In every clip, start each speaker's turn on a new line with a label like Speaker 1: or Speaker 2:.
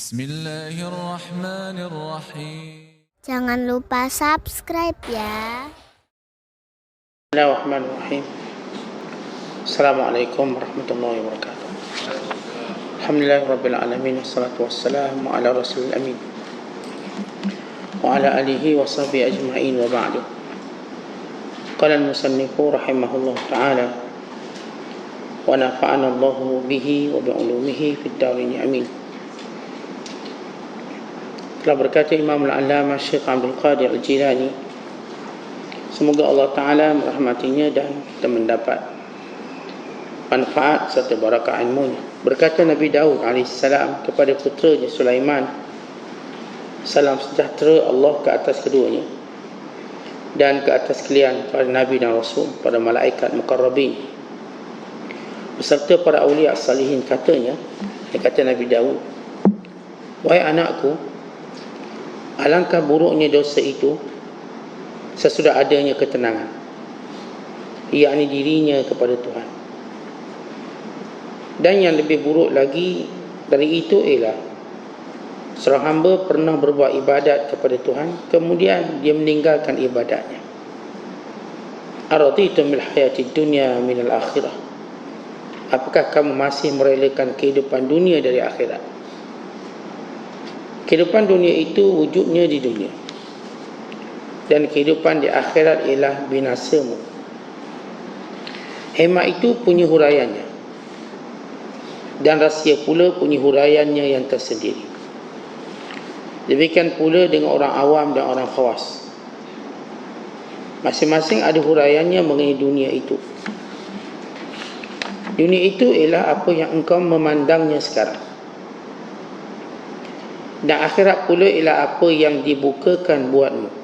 Speaker 1: Bismillahirrahmanirrahim.
Speaker 2: Jangan lupa subscribe ya.
Speaker 3: Bismillahirrahmanirrahim. Assalamualaikum warahmatullahi wabarakatuh. Alhamdulillah rabbil alamin wassalatu wassalamu ala rasulil amin. Wa ala alihi wa sahbi ajma'in وعلى آله وصحبه أجمعين وبعد قال المصنف رحمه الله تعالى ونفعنا الله به وبعلومه في الدارين Amin. Telah berkata Imam Al-Allamah Syekh Abdul Qadir Al-Jilani Semoga Allah Ta'ala merahmatinya dan kita mendapat manfaat serta barakah ilmunya. Berkata Nabi Daud AS kepada putranya Sulaiman, Salam sejahtera Allah ke atas keduanya dan ke atas kalian para Nabi dan Rasul, para malaikat mukarrabin. Beserta para awliya salihin katanya, dia kata Nabi Daud, Wahai anakku, alangkah buruknya dosa itu sesudah adanya ketenangan yakni dirinya kepada Tuhan. Dan yang lebih buruk lagi dari itu ialah seorang hamba pernah berbuat ibadat kepada Tuhan kemudian dia meninggalkan ibadatnya. Araditu mil hayati dunya min al akhirah. Apakah kamu masih merelakan kehidupan dunia dari akhirat kehidupan dunia itu wujudnya di dunia dan kehidupan di akhirat ialah binasamu. Hemat itu punya huraiannya. Dan rahsia pula punya huraiannya yang tersendiri. Demikian pula dengan orang awam dan orang khawas. Masing-masing ada huraiannya mengenai dunia itu. Dunia itu ialah apa yang engkau memandangnya sekarang. Dan akhirat pula ialah apa yang dibukakan buatmu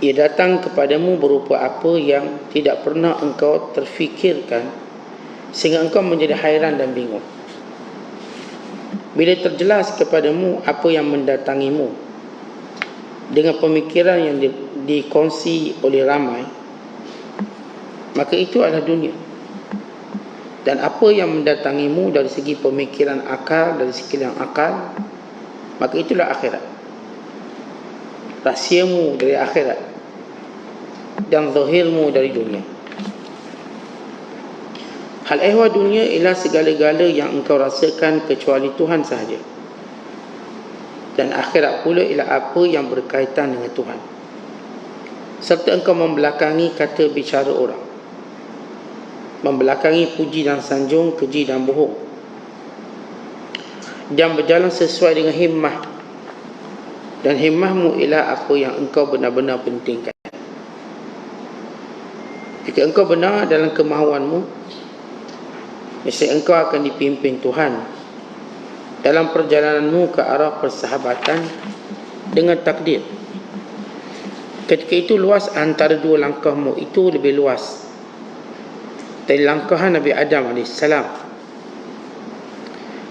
Speaker 3: ia datang kepadamu berupa apa yang tidak pernah engkau terfikirkan sehingga engkau menjadi hairan dan bingung. Bila terjelas kepadamu apa yang mendatangimu dengan pemikiran yang di, dikongsi oleh ramai, maka itu adalah dunia. Dan apa yang mendatangimu dari segi pemikiran akal, dari segi yang akal, maka itulah akhirat. Rahsiamu dari akhirat dan zahirmu dari dunia. Hal ehwal dunia ialah segala-gala yang engkau rasakan kecuali Tuhan sahaja. Dan akhirat pula ialah apa yang berkaitan dengan Tuhan. Serta engkau membelakangi kata bicara orang. Membelakangi puji dan sanjung, keji dan bohong. Dan berjalan sesuai dengan himmah. Dan himmahmu ialah apa yang engkau benar-benar pentingkan. Jika engkau benar dalam kemahuanmu, mesti engkau akan dipimpin Tuhan dalam perjalananmu ke arah persahabatan dengan takdir. Ketika itu luas antara dua langkahmu itu lebih luas dari langkahan Nabi Adam AS.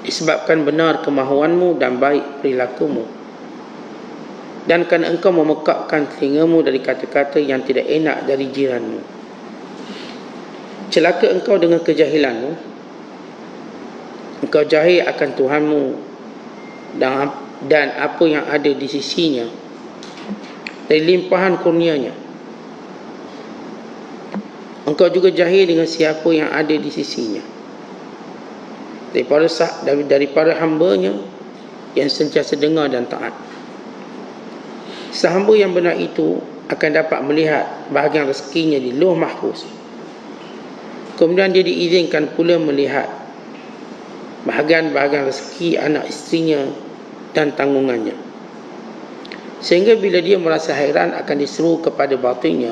Speaker 3: Disebabkan benar kemahuanmu dan baik perilakumu. Dan kan engkau memekakkan telingamu dari kata-kata yang tidak enak dari jiranmu celaka engkau dengan kejahilanmu engkau jahil akan Tuhanmu dan dan apa yang ada di sisinya dari limpahan kurnianya engkau juga jahil dengan siapa yang ada di sisinya daripada daripada hambanya yang sentiasa dengar dan taat sehamba yang benar itu akan dapat melihat bahagian rezekinya di luh mahfuz Kemudian dia diizinkan pula melihat bahagian-bahagian rezeki anak istrinya dan tanggungannya. Sehingga bila dia merasa hairan akan diseru kepada batinnya.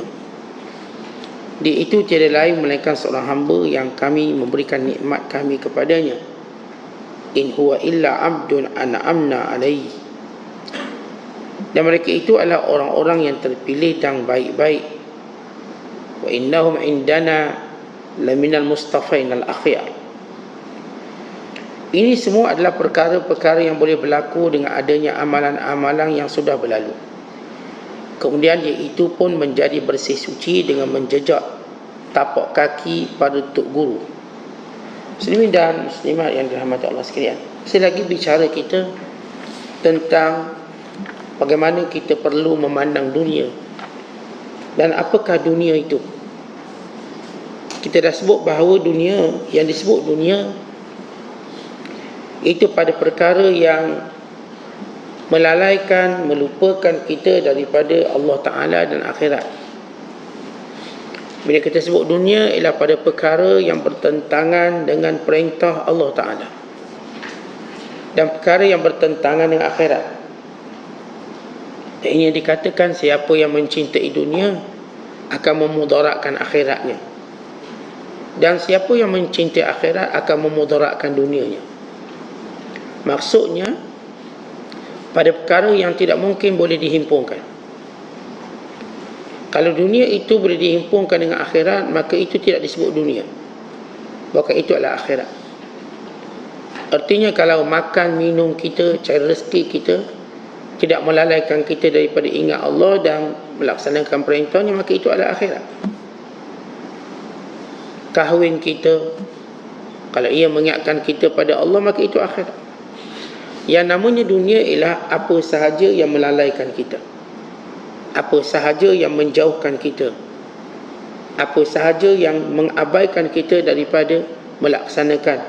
Speaker 3: Dia itu tiada lain melainkan seorang hamba yang kami memberikan nikmat kami kepadanya. In huwa illa abdun an'amna alaihi. Dan mereka itu adalah orang-orang yang terpilih dan baik-baik. Wa innahum indana laminal mustafain al akhir ini semua adalah perkara-perkara yang boleh berlaku dengan adanya amalan-amalan yang sudah berlalu kemudian dia itu pun menjadi bersih suci dengan menjejak tapak kaki pada tuk guru. Muslimin dan muslimat yang dirahmati Allah sekalian. Saya lagi bicara kita tentang bagaimana kita perlu memandang dunia. Dan apakah dunia itu. Kita dah sebut bahawa dunia yang disebut dunia itu pada perkara yang melalaikan, melupakan kita daripada Allah Ta'ala dan akhirat. Bila kita sebut dunia ialah pada perkara yang bertentangan dengan perintah Allah Ta'ala. Dan perkara yang bertentangan dengan akhirat. Dan ini dikatakan siapa yang mencintai dunia akan memudaratkan akhiratnya. Dan siapa yang mencintai akhirat akan memudaratkan dunianya. Maksudnya, pada perkara yang tidak mungkin boleh dihimpunkan. Kalau dunia itu boleh dihimpunkan dengan akhirat, maka itu tidak disebut dunia. Maka itu adalah akhirat. Artinya kalau makan, minum kita, cari rezeki kita, tidak melalaikan kita daripada ingat Allah dan melaksanakan perintahnya, maka itu adalah akhirat. Kahwin kita, kalau ia mengingatkan kita pada Allah, maka itu akhirat. Yang namanya dunia ialah apa sahaja yang melalaikan kita. Apa sahaja yang menjauhkan kita. Apa sahaja yang mengabaikan kita daripada melaksanakan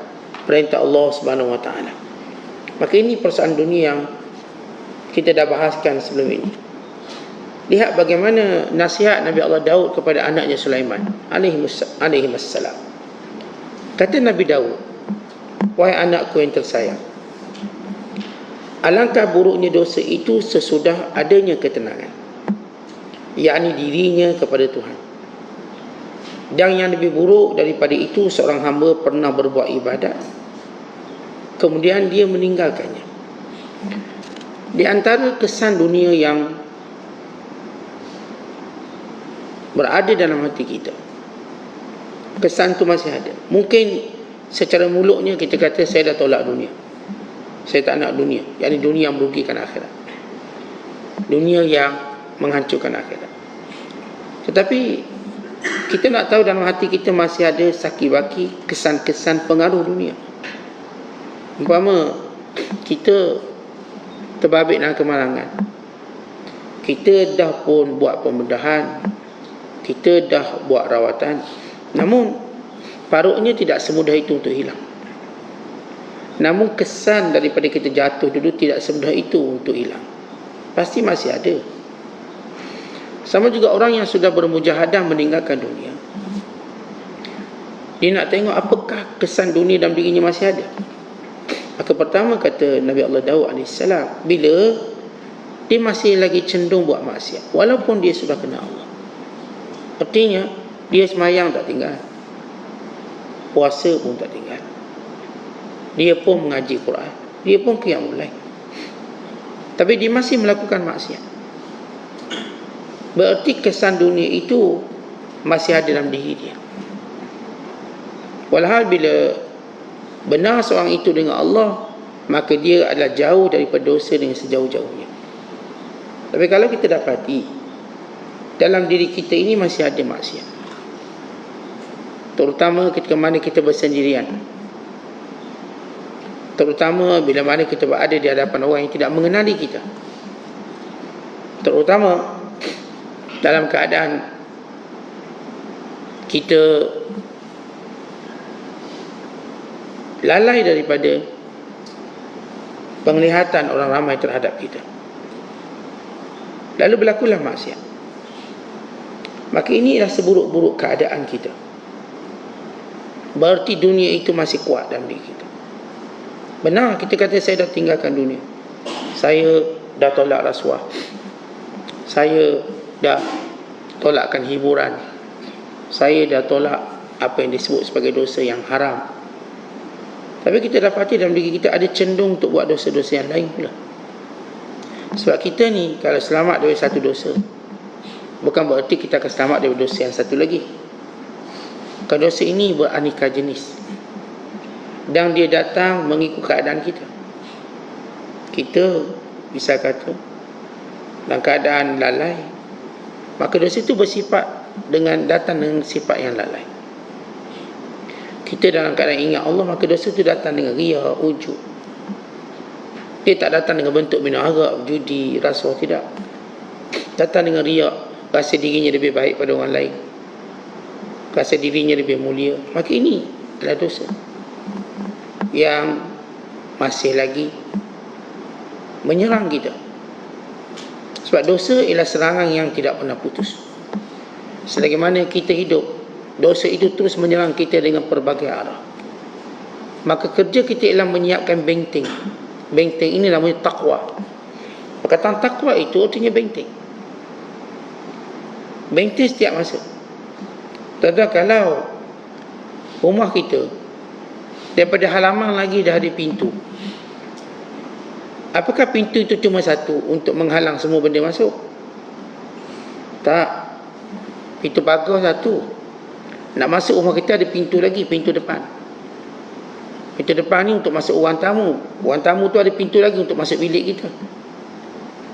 Speaker 3: perintah Allah Subhanahu Wa Taala. Maka ini persoalan dunia yang kita dah bahaskan sebelum ini. Lihat bagaimana nasihat Nabi Allah Daud kepada anaknya Sulaiman alaihi wassalam. Kata Nabi Daud, "Wahai anakku yang tersayang, Alangkah buruknya dosa itu sesudah adanya ketenangan. Yakni dirinya kepada Tuhan. Dan yang lebih buruk daripada itu seorang hamba pernah berbuat ibadat. Kemudian dia meninggalkannya. Di antara kesan dunia yang berada dalam hati kita. Kesan itu masih ada. Mungkin secara mulutnya kita kata saya dah tolak dunia. Saya tak nak dunia. Yang ini dunia yang merugikan akhirat. Dunia yang menghancurkan akhirat. Tetapi kita nak tahu dalam hati kita masih ada saki-baki kesan-kesan pengaruh dunia. Umpama kita terbabit dalam kemalangan. Kita dah pun buat pembedahan. Kita dah buat rawatan. Namun paruknya tidak semudah itu untuk hilang. Namun kesan daripada kita jatuh dulu tidak semudah itu untuk hilang. Pasti masih ada. Sama juga orang yang sudah bermujahadah meninggalkan dunia. Dia nak tengok apakah kesan dunia dalam dirinya masih ada. Maka pertama kata Nabi Allah Daud AS. Bila dia masih lagi cenderung buat maksiat. Walaupun dia sudah kenal Allah. Artinya dia semayang tak tinggal. Puasa pun tak tinggal dia pun mengaji Quran. Dia pun qiyamul lail tapi dia masih melakukan maksiat. Berarti kesan dunia itu masih ada dalam diri dia. Walhal bila benar seorang itu dengan Allah maka dia adalah jauh daripada dosa dengan sejauh-jauhnya. Tapi kalau kita dapati dalam diri kita ini masih ada maksiat. Terutama ketika mana kita bersendirian terutama bila mana kita berada di hadapan orang yang tidak mengenali kita. Terutama dalam keadaan kita lalai daripada penglihatan orang ramai terhadap kita. Lalu berlakulah maksiat. Maka inilah seburuk-buruk keadaan kita. Berarti dunia itu masih kuat dalam diri kita Benar kita kata saya dah tinggalkan dunia. Saya dah tolak rasuah. Saya dah tolakkan hiburan. Saya dah tolak apa yang disebut sebagai dosa yang haram. Tapi kita dapati dalam diri kita ada cenderung untuk buat dosa-dosa yang lain pula. Sebab kita ni kalau selamat dari satu dosa, bukan berarti kita akan selamat dari dosa yang satu lagi. Kalau dosa ini beraneka jenis dan dia datang mengikut keadaan kita kita bisa kata dalam keadaan lalai maka dosa itu bersifat dengan datang dengan sifat yang lalai kita dalam keadaan ingat Allah maka dosa itu datang dengan ria ujub Dia tak datang dengan bentuk minum arak, judi, rasuah, tidak. Datang dengan riak, rasa dirinya lebih baik pada orang lain. Rasa dirinya lebih mulia. Maka ini adalah dosa. Yang masih lagi menyerang kita. Sebab dosa ialah serangan yang tidak pernah putus. Selagi mana kita hidup, dosa itu terus menyerang kita dengan pelbagai arah. Maka kerja kita ialah menyiapkan benteng. Benteng ini namanya takwa. Perkataan takwa itu artinya benteng. Benteng setiap masa. Tanda kalau rumah kita daripada halaman lagi dah ada pintu. Apakah pintu itu cuma satu untuk menghalang semua benda masuk? Tak. Pintu pagar satu. Nak masuk rumah kita ada pintu lagi, pintu depan. Pintu depan ni untuk masuk orang tamu. Orang tamu tu ada pintu lagi untuk masuk bilik kita.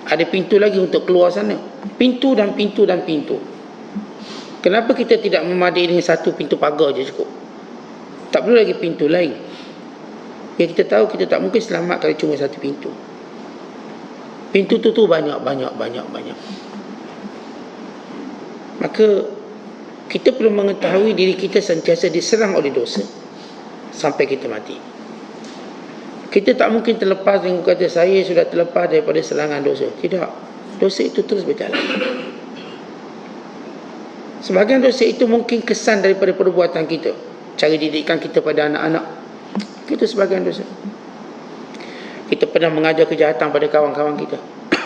Speaker 3: Ada pintu lagi untuk keluar sana. Pintu dan pintu dan pintu. Kenapa kita tidak memadai dengan satu pintu pagar je cukup? Tak perlu lagi pintu lain. Yang kita tahu kita tak mungkin selamat kalau cuma satu pintu. Pintu tu tu banyak, banyak, banyak, banyak. Maka kita perlu mengetahui diri kita sentiasa diserang oleh dosa sampai kita mati. Kita tak mungkin terlepas dengan kata saya sudah terlepas daripada serangan dosa. Tidak. Dosa itu terus berjalan. Sebagian dosa itu mungkin kesan daripada perbuatan kita. Cara didikan kita pada anak-anak. Itu sebagian dosa. Kita pernah mengajar kejahatan pada kawan-kawan kita.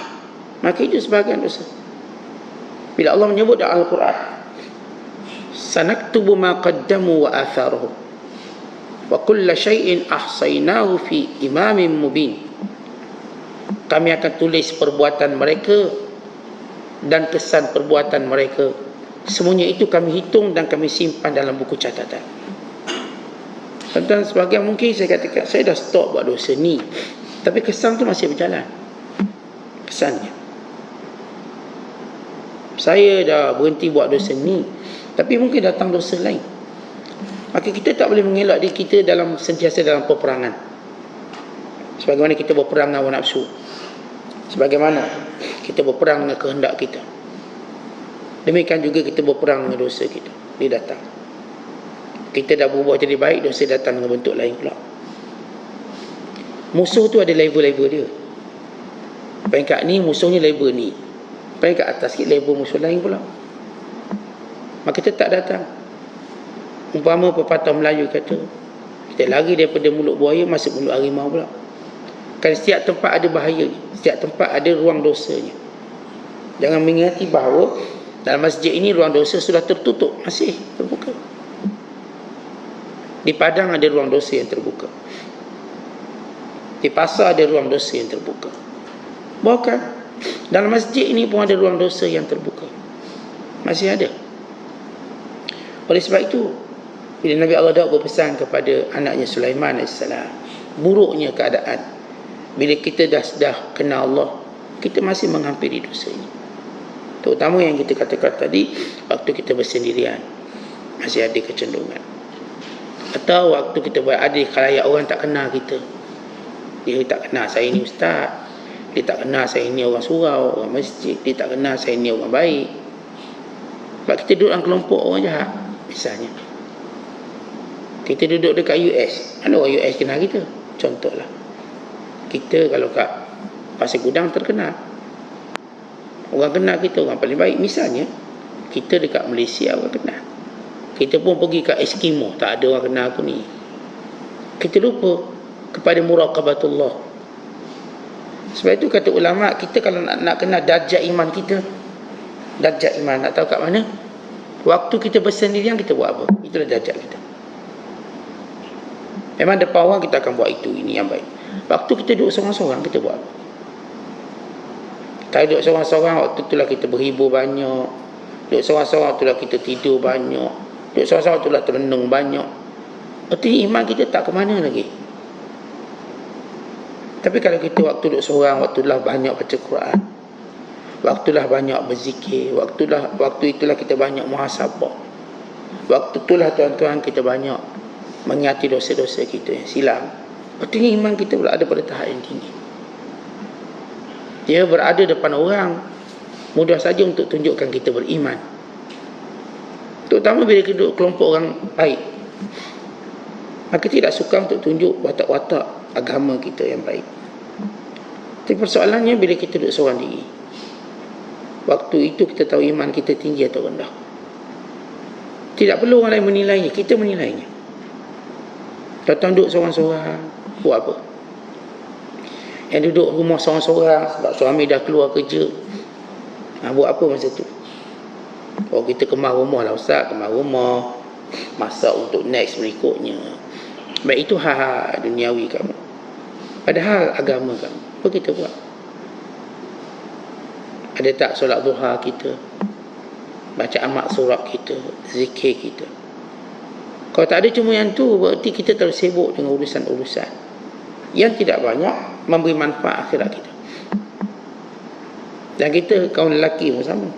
Speaker 3: Maka itu sebagian dosa. Bila Allah menyebut dalam Al-Quran. Sanaktubu ma qaddamu wa atharuhum wa kulla syai'in ahsaynahu fi imamin mubin kami akan tulis perbuatan mereka dan kesan perbuatan mereka semuanya itu kami hitung dan kami simpan dalam buku catatan dan sebagian mungkin saya katakan saya dah stop buat dosa ni tapi kesan tu masih berjalan kesannya saya dah berhenti buat dosa ni tapi mungkin datang dosa lain Maka kita tak boleh mengelak diri kita dalam sentiasa dalam peperangan. Sebagaimana kita berperang dengan nafsu. Sebagaimana kita berperang dengan kehendak kita. Demikian juga kita berperang dengan dosa kita. Dia datang. Kita dah berubah jadi baik, dosa datang dengan bentuk lain pula. Musuh tu ada level-level dia. Peringkat ni musuhnya level ni. Peringkat atas sikit level musuh lain pula. Maka kita tak datang. Umpama pepatah Melayu kata Kita lari daripada mulut buaya Masuk mulut harimau pula Kan setiap tempat ada bahaya Setiap tempat ada ruang dosanya Jangan mengingati bahawa Dalam masjid ini ruang dosa sudah tertutup Masih terbuka Di padang ada ruang dosa yang terbuka. Di pasar ada ruang dosa yang terbuka. Bukan. Dalam masjid ini pun ada ruang dosa yang terbuka. Masih ada. Oleh sebab itu bila Nabi Allah Daud berpesan kepada anaknya Sulaiman AS buruknya keadaan bila kita dah dah kenal Allah kita masih menghampiri dosa ini. Terutama yang kita katakan tadi waktu kita bersendirian masih ada kecenderungan atau waktu kita berada di khalayak orang tak kenal kita. Dia tak kenal saya ni ustaz. Dia tak kenal saya ni orang surau orang masjid. Dia tak kenal saya ni orang baik. Sebab kita duduk dalam kelompok orang jahat misalnya. Kita duduk dekat US mana orang US kenal kita? Contohlah. Kita kalau kat pasir gudang terkenal. Orang kenal kita orang paling baik. Misalnya kita dekat Malaysia orang kenal kita pun pergi kat Eskimo. Tak ada orang kenal aku ni. Kita lupa kepada muraqabatullah. Sebab itu kata ulama kita kalau nak, nak kenal darjat iman kita darjat iman nak tahu kat mana? Waktu kita bersendirian kita buat apa? Itulah darjat kita. Memang depan orang kita akan buat itu Ini yang baik. Waktu kita duduk seorang-seorang Kita buat apa? Kita duduk seorang-seorang Waktu itulah kita berhibur banyak. Duduk seorang-seorang itulah kita tidur banyak Duduk seorang-seorang Waktu itulah terenung banyak. Artinya iman kita tak ke mana lagi. Tapi kalau kita waktu duduk seorang Waktu itulah banyak baca Quran. Waktu itulah banyak berzikir. Waktu itulah, waktu itulah kita banyak muhasabah. Waktu itulah tuan-tuan kita banyak mengingati dosa-dosa kita. Yang silam. Artinya iman kita pula ada pada tahap yang tinggi. Dia berada depan orang. Mudah saja untuk tunjukkan kita beriman. Terutama bila kita duduk kelompok orang baik. Maka tidak suka untuk tunjuk watak-watak agama kita yang baik. Tapi persoalannya bila kita duduk seorang diri. Waktu itu kita tahu iman kita tinggi atau rendah. Tidak perlu orang lain menilainya, kita menilainya. Datang duduk seorang-seorang, buat apa? Yang duduk rumah seorang-seorang sebab suami dah keluar kerja. Ha, buat apa masa tu? Oh kita kemar rumah lah Ustaz, kemar rumah. Masak untuk next berikutnya. Baik itu hal-hal duniawi kamu. Padahal agama kamu. Apa kita buat? Ada tak solat duha kita? Baca amat surat kita? Zikir kita? Kalau tak ada cuma yang tu, berarti kita terlalu sibuk dengan urusan-urusan. Yang tidak banyak memberi manfaat akhirat kita. Dan kita kaum lelaki pun sama.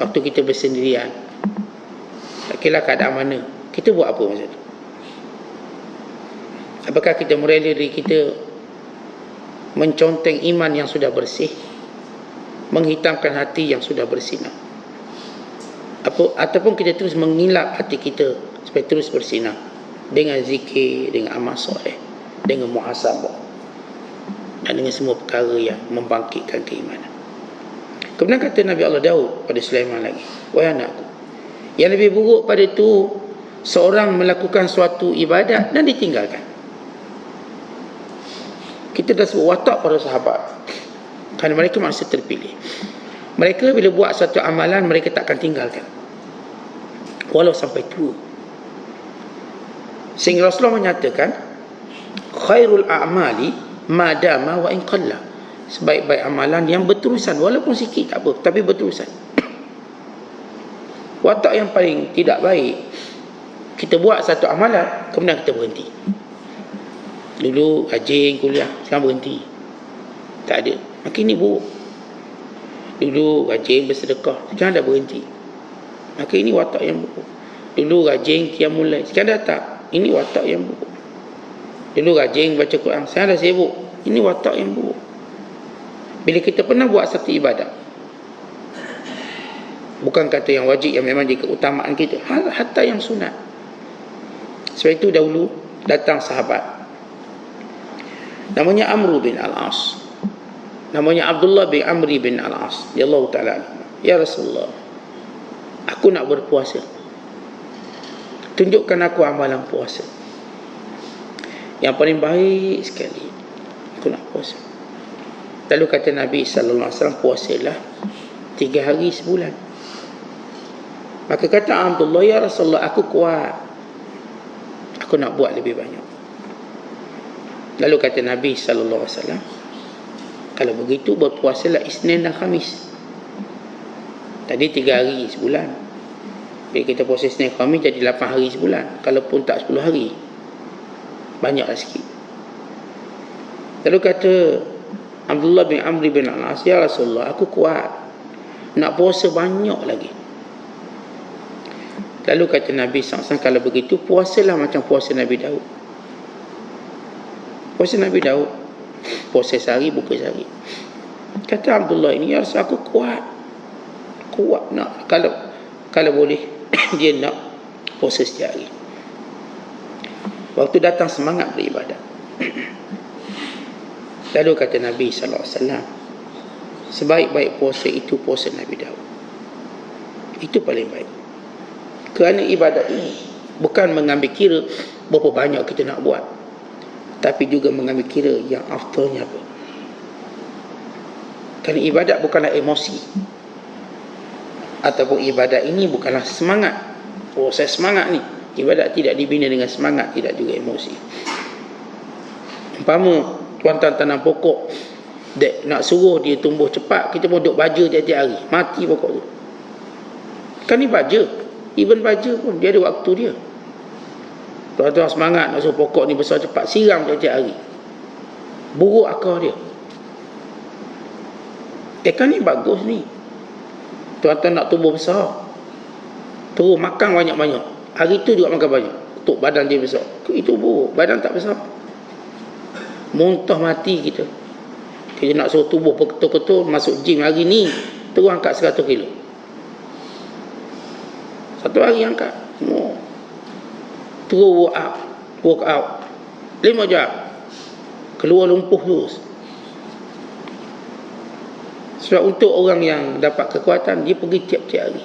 Speaker 3: Waktu kita bersendirian. Tak kira keadaan mana. Kita buat apa masa tu? Apakah kita merela diri kita menconteng iman yang sudah bersih menghitamkan hati yang sudah bersinar apa ataupun kita terus mengilap hati kita supaya terus bersinar dengan zikir dengan amal soleh dengan muhasabah dan dengan semua perkara yang membangkitkan keimanan kemudian kata Nabi Allah Daud pada Sulaiman lagi wahai anakku yang lebih buruk pada itu seorang melakukan suatu ibadat dan ditinggalkan. Kita dah sebut watak para sahabat kerana mereka manusia terpilih. Mereka bila buat satu amalan mereka tak akan tinggalkan. Walau sampai tua. Sehingga Rasulullah menyatakan khairul a'mali madama wa in qalla sebaik-baik amalan yang berterusan walaupun sikit tak apa tapi berterusan watak yang paling tidak baik kita buat satu amalan kemudian kita berhenti Dulu rajin kuliah, sekarang berhenti. Tak ada. Makin ni buruk. Dulu rajin bersedekah, sekarang dah berhenti. Makin ini watak yang buruk. Dulu rajin kiam mulai, sekarang dah tak. Ini watak yang buruk. Dulu rajin baca Quran, sekarang dah sibuk. Ini watak yang buruk. Bila kita pernah buat satu ibadah, bukan kata yang wajib yang memang jadi keutamaan kita, hatta yang sunat. Sebab itu dahulu datang sahabat. Namanya Amru bin Al-As. Namanya Abdullah bin Amri bin Al-As ya Allah Ta'ala ya Rasulullah aku nak berpuasa. Tunjukkan aku amalan puasa. Yang paling baik sekali aku nak puasa lalu kata Nabi Sallallahu Alaihi Wasallam puasalah tiga hari sebulan maka kata Abdullah ya Rasulullah aku kuat aku nak buat lebih banyak Lalu kata Nabi sallallahu alaihi wasallam, kalau begitu berpuasalah Isnin dan Khamis. Tadi tiga hari sebulan. Bila kita puasa Isnin Khamis jadi lapan hari sebulan. Kalau pun tak sepuluh hari. Banyaklah sikit. Lalu kata Abdullah bin Amri bin Al-As, Ya Rasulullah, aku kuat. Nak puasa banyak lagi. Lalu kata Nabi SAW, kalau begitu, puasalah macam puasa Nabi Daud. Puasa Nabi Daud Puasa sehari buka sehari Kata Abdullah ini Ya Rasul aku kuat Kuat nak Kalau kalau boleh Dia nak puasa setiap hari Waktu datang semangat beribadat Lalu kata Nabi SAW Sebaik-baik puasa itu puasa Nabi Daud Itu paling baik. Kerana ibadat ini Bukan mengambil kira Berapa banyak kita nak buat tapi juga mengambil kira yang afternya apa. Kerana ibadat bukanlah emosi. Ataupun ibadat ini bukanlah semangat. Oh saya semangat ni. Ibadat tidak dibina dengan semangat tidak juga emosi. Umpama tuan-tuan tanam pokok dek, nak suruh dia tumbuh cepat kita pun duduk baja tiap-tiap hari mati pokok tu kan ni baja even baja pun dia ada waktu dia Tuan-tuan semangat nak suruh pokok ni besar cepat. Siram tiap-tiap hari. Buruk akar dia. Eh kan ni bagus ni. Tuan-tuan nak tumbuh besar. Terus makan banyak-banyak. Hari tu juga makan banyak. Untuk badan dia besar. Itu buruk. Badan tak besar. Muntah mati kita. Kita nak suruh tubuh betul-betul masuk gym hari ni. Terus angkat 100 kilo. Satu hari angkat. Semua. Terus work out. Work out. 5 jam. Keluar lumpuh terus. Sebab untuk orang yang dapat kekuatan, dia pergi tiap-tiap hari.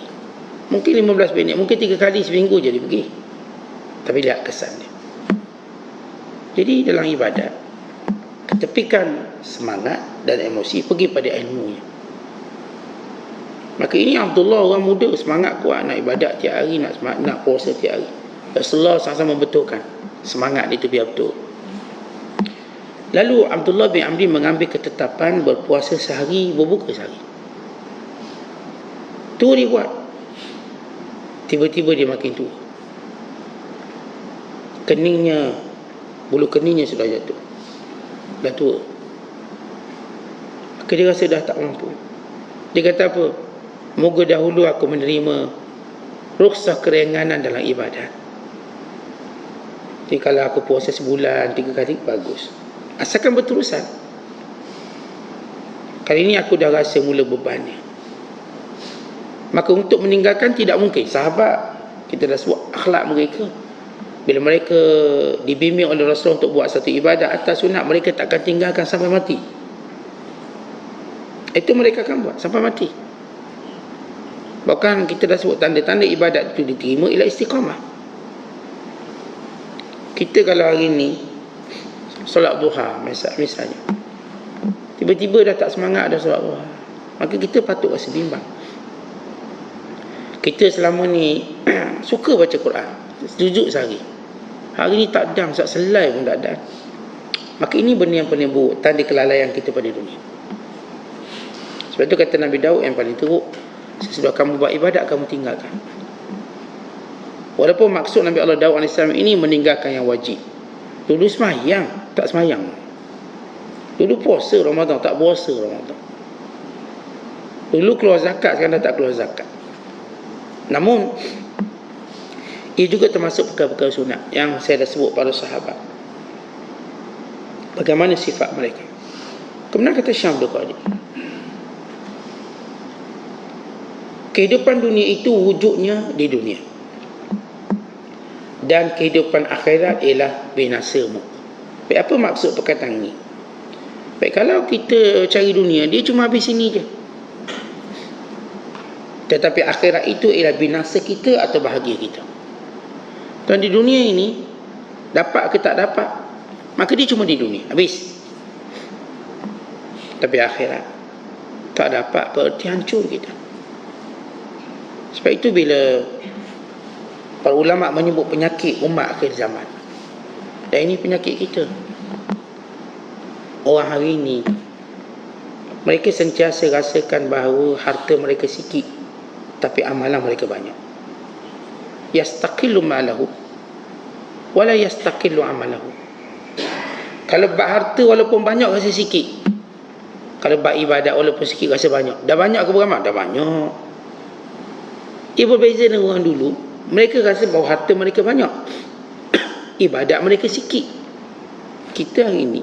Speaker 3: Mungkin 15 minit, mungkin 3 kali seminggu je dia pergi. Tapi lihat kesan dia. Jadi dalam ibadat, ketepikan semangat dan emosi pergi pada ilmunya. Maka ini Abdullah orang muda semangat kuat nak ibadat tiap hari, nak semangat, nak puasa tiap hari. Rasulullah sama-sama membetulkan semangat itu biar betul. Lalu Abdullah bin Amri mengambil ketetapan berpuasa sehari, berbuka sehari. Tu dia buat. Tiba-tiba dia makin tua. Keningnya, bulu keningnya sudah jatuh. Dah tua. Maka dia rasa dah tak mampu. Dia kata apa? Moga dahulu aku menerima rukhsah keringanan dalam ibadat. Jadi kalau aku puasa sebulan, tiga kali, bagus. Asalkan berterusan. Kali ini aku dah rasa mula bebannya. Maka untuk meninggalkan tidak mungkin. Sahabat, kita dah sebut akhlak mereka. Bila mereka dibimbing oleh Rasulullah untuk buat satu ibadat atas sunat, mereka tak akan tinggalkan sampai mati. Itu mereka akan buat sampai mati. Bahkan kita dah sebut tanda-tanda ibadat itu diterima ialah istiqamah. Kita kalau hari ini solat duha misalnya. Tiba-tiba dah tak semangat dah solat duha. Maka kita patut rasa bimbang. Kita selama ni suka baca Quran. Duduk sehari. Hari ni tak dam, sat selai pun tak dam. Maka ini benda yang paling buruk. Tanda kelalaian kita pada dunia. Sebab itu kata Nabi Daud yang paling teruk. Sesudah kamu buat ibadat, kamu tinggalkan. Walaupun maksud Nabi Allah Daud AS ini meninggalkan yang wajib. Dulu semayang, tak semayang. Dulu puasa Ramadan, tak puasa Ramadan. Dulu keluar zakat, sekarang dah tak keluar zakat. Namun, ia juga termasuk perkara-perkara sunat yang saya dah sebut pada sahabat. Bagaimana sifat mereka. Kemudian kata Syam Abdul Qadir. Kehidupan dunia itu wujudnya di dunia. Dan kehidupan akhirat ialah binasa mu. Baik, apa maksud perkataan ini? Baik, kalau kita cari dunia, dia cuma habis sini je. Tetapi akhirat itu ialah binasa kita atau bahagia kita. Dan di dunia ini, dapat ke tak dapat, maka dia cuma di dunia. Habis. Tapi akhirat, tak dapat berarti hancur kita. Sebab itu bila para ulama menyebut penyakit umat akhir zaman. Dan ini penyakit kita. Orang hari ini mereka sentiasa rasakan bahawa harta mereka sikit tapi amalan mereka banyak. Yastaqillu ma'lahu wala yastaqillu amalahu. Kalau bab harta walaupun banyak rasa sikit. Kalau bab ibadat walaupun sikit rasa banyak. Dah banyak ke beramal? Dah banyak. Ia berbeza dengan orang dulu. Mereka rasa bahawa harta mereka banyak. Ibadat mereka sikit. Kita hari ini.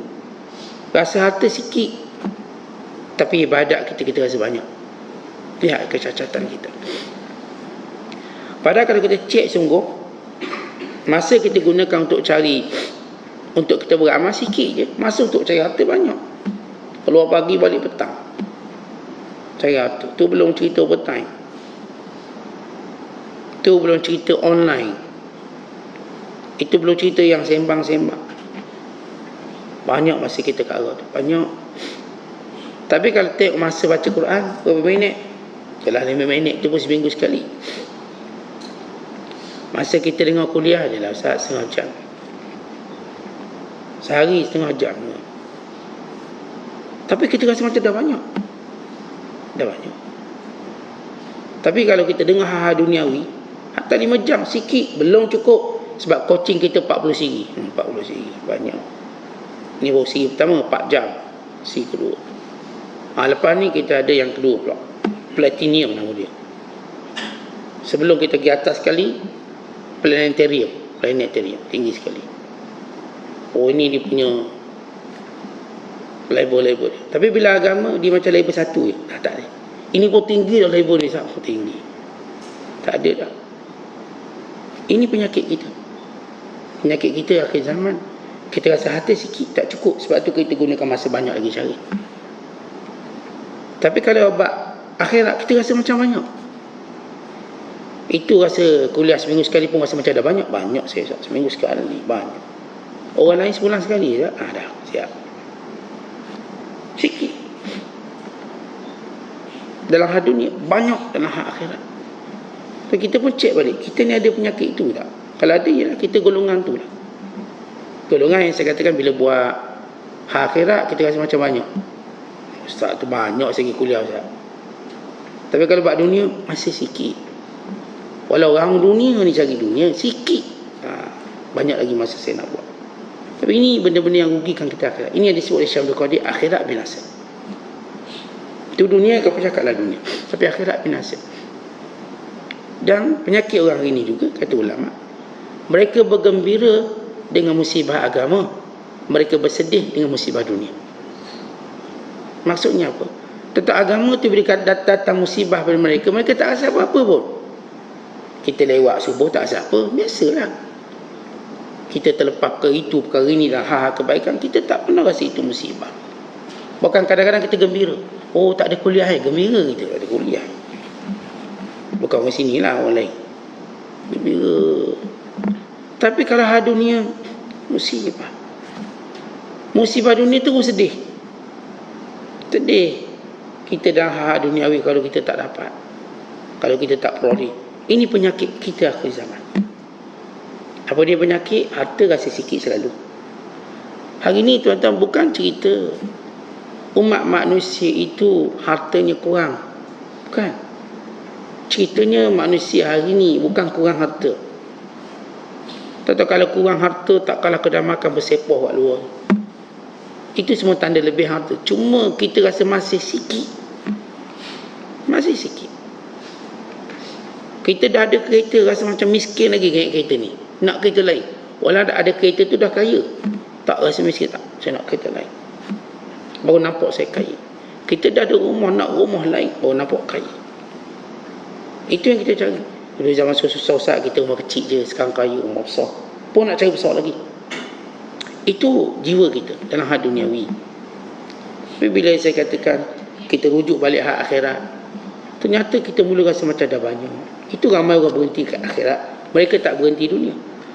Speaker 3: Rasa harta sikit. Tapi ibadat kita, kita rasa banyak. Lihat kecacatan kita. Padahal kalau kita cek sungguh. Masa kita gunakan untuk cari. Untuk kita beramal sikit je. Masa untuk cari harta banyak. Keluar pagi balik petang. Cari harta. Tu belum cerita overtime. Itu belum cerita online. Itu belum cerita yang sembang-sembang. Banyak masa kita kat arah tu. Banyak. Tapi kalau tengok masa baca Quran, berapa minit? Jelas lima minit tu pun seminggu sekali. Masa kita dengar kuliah je lah, saat setengah jam. Sehari setengah jam. Tapi kita rasa macam dah banyak. Dah banyak. Tapi kalau kita dengar hal-hal duniawi, Hatta 5 jam sikit belum cukup sebab coaching kita 40 siri. Hmm, 40 siri banyak. Ni baru siri pertama 4 jam. Siri kedua. Ha, lepas ni kita ada yang kedua pula. Platinum nama dia. Sebelum kita pergi atas sekali planetarium, planetarium tinggi sekali. Oh ini dia punya Label-label dia. Tapi bila agama, dia macam label satu je. Dah tak ada. Ini pun tinggi dah label dia sama tinggi. Tak ada dah. Ini penyakit kita. Penyakit kita akhir zaman. Kita rasa hati sikit tak cukup. Sebab tu kita gunakan masa banyak lagi cari. Tapi kalau obat akhirat kita rasa macam banyak. Itu rasa kuliah seminggu sekali pun rasa macam dah banyak. Banyak saya. Seminggu sekali. Banyak. Orang lain sebulan sekali je. Ah, dah. Siap. Sikit. Dalam hal dunia. Banyak dalam hal akhirat. So, kita pun cek balik. Kita ni ada penyakit itu tak? Kalau ada, ya kita golongan tu lah. Golongan yang saya katakan bila buat hal akhirat, kita rasa macam banyak. Ustaz tu banyak segi kuliah Ustaz. Tapi kalau buat dunia, masih sikit. Walau orang dunia ni cari dunia, sikit. Ha, banyak lagi masa saya nak buat. Tapi ini benda-benda yang rugikan kita akhirat. Ini yang disebut oleh Syamdul Qadir, akhirat binasa. Itu dunia, kau cakaplah dunia. Tapi akhirat binasa. Dan penyakit orang ini juga, kata ulama, mereka bergembira dengan musibah agama, mereka bersedih dengan musibah dunia. Maksudnya apa? Tetap agama tu bila datang musibah pada mereka, mereka tak rasa apa-apa pun. Kita lewat subuh tak rasa apa, biasalah. Kita terlepas ke itu perkara ini dan hal-hal kebaikan, kita tak pernah rasa itu musibah. Bahkan kadang-kadang kita gembira. Oh tak ada kuliah eh, gembira kita tak ada kuliah. Bukan orang sini lah orang lain. Gembira. Tapi kalau hal dunia, musibah. Musibah dunia tu sedih. Sedih. Kita dah hak duniawi kalau kita tak dapat. Kalau kita tak peroleh. Ini penyakit kita akhir zaman. Apa dia penyakit? Harta rasa sikit selalu. Hari ini tuan-tuan bukan cerita umat manusia itu hartanya kurang. Bukan. Ceritanya manusia hari ini bukan kurang harta. Tentu kalau kurang harta tak kalah kedai makan bersepoh kat luar. Itu semua tanda lebih harta. Cuma kita rasa masih sikit. Masih sikit. Kita dah ada kereta rasa macam miskin lagi dengan kereta ni. Nak kereta lain. Walau ada, ada kereta tu dah kaya. Tak rasa miskin tak. Saya nak kereta lain. Baru nampak saya kaya. Kita dah ada rumah, nak rumah lain. Baru nampak kaya. Itu yang kita cari. Dulu zaman susah-susah kita rumah kecil je. Sekarang kaya rumah besar. Pun nak cari besar lagi. Itu jiwa kita dalam hal duniawi. Tapi bila saya katakan kita rujuk balik hak akhirat, ternyata kita mula rasa macam dah banyak. Itu ramai orang berhenti kat akhirat. Mereka tak berhenti dunia.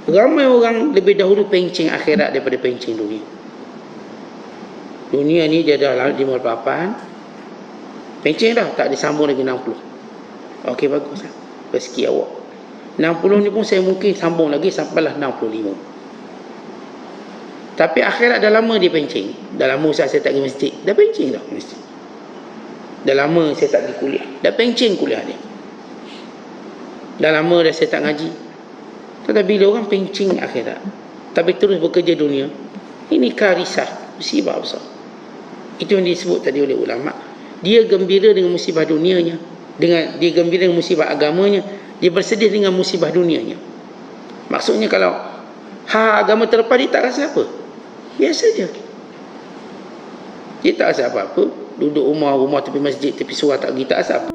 Speaker 3: Ramai orang lebih dahulu pencing akhirat daripada pencing dunia. Dunia ni dia dah 58. Pencing dah, tak disambung lagi 60. Okey bagus lah. Rezeki awak. 60 ni pun saya mungkin sambung lagi sampailah 65. Tapi akhirat dah lama dia pencing. Dah lama saya, saya tak pergi masjid. Dah pencing dah masjid. Dah lama saya tak pergi kuliah. Dah pencing kuliah dia. Dah lama dah saya tak ngaji. Tetapi bila orang pencing akhirat. Tapi terus bekerja dunia. Ini karisah. Musibah besar. Itu yang disebut tadi oleh ulama. Dia gembira dengan musibah dunianya. Dengan Dia gembira dengan musibah agamanya. Dia bersedih dengan musibah dunianya. Maksudnya kalau ha agama terlepas dia tak rasa apa. Biasa je. Dia tak rasa apa-apa. Duduk rumah, rumah tepi masjid, tepi surah tak pergi, tak rasa apa.